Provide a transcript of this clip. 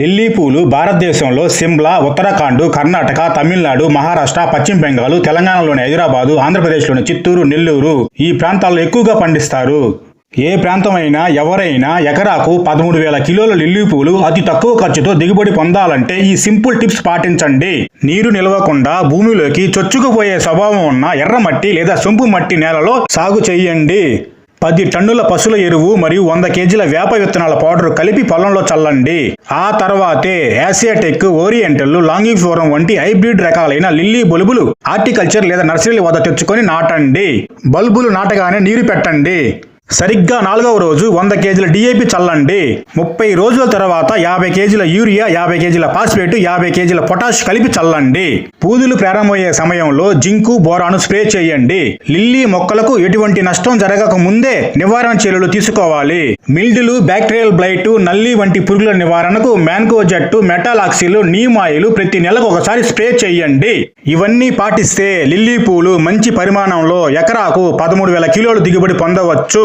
Lily పూలు భారతదేశంలో సిమ్లా ఉత్తరాఖండ్ కర్ణాటక తమిళనాడు మహారాష్ట్ర పశ్చిమ బెంగాల్ తెలంగాణలోని హైదరాబాదు ఆంధ్రప్రదేశ్లోని చిత్తూరు నెల్లూరు ఈ ప్రాంతాల్లో ఎక్కువగా పండిస్తారు. ఏ ప్రాంతమైనా ఎవరైనా ఎకరాకు పదమూడు వేల కిలోల లిల్లీ పూలు అతి తక్కువ ఖర్చుతో దిగుబడి పొందాలంటే ఈ సింపుల్ టిప్స్ పాటించండి. నీరు నిలవకుండా భూమిలోకి చొచ్చుకుపోయే స్వభావం ఉన్న ఎర్రమట్టి లేదా సొంపు మట్టి నేలలో సాగు చేయండి. పది టన్నుల పశువుల ఎరువు మరియు వంద కేజీల వేప విత్తనాల పౌడర్ కలిపి పొలంలో చల్లండి. ఆ తర్వాతే యాసియాటెక్ ఓరియంటల్ లాంగింగ్ ఫోరం వంటి హైబ్రిడ్ రకాలైన లిల్లీ బల్బులు హార్టికల్చర్ లేదా నర్సరీల వద్ద తెచ్చుకొని నాటండి. బల్బులు నాటగానే నీరు పెట్టండి. సరిగ్గా నాలుగవ రోజు వంద కేజీల డిఏపి చల్లండి. ముప్పై రోజుల తర్వాత యాభై కేజీల యూరియా యాభై కేజీల ఫాస్ఫేట్ యాభై కేజీల పొటాష్ కలిపి చల్లండి. పూదులు ప్రారంభమయ్యే సమయంలో జింకు బోరాను స్ప్రే చేయండి. లిల్లీ మొక్కలకు ఎటువంటి నష్టం జరగక ముందే నివారణ చర్యలు తీసుకోవాలి. మిల్డులు బ్యాక్టీరియల్ బ్లైట్ నల్లి వంటి పురుగుల నివారణకు మ్యాన్కో జట్టు మెటాలాక్సిలు నీమ్ ప్రతి నెలకు ఒకసారి స్ప్రే చేయండి. ఇవన్నీ పాటిస్తే లిల్లీ పూలు మంచి పరిమాణంలో ఎకరాకు పదమూడు వేల కిలోలు దిగుబడి పొందవచ్చు.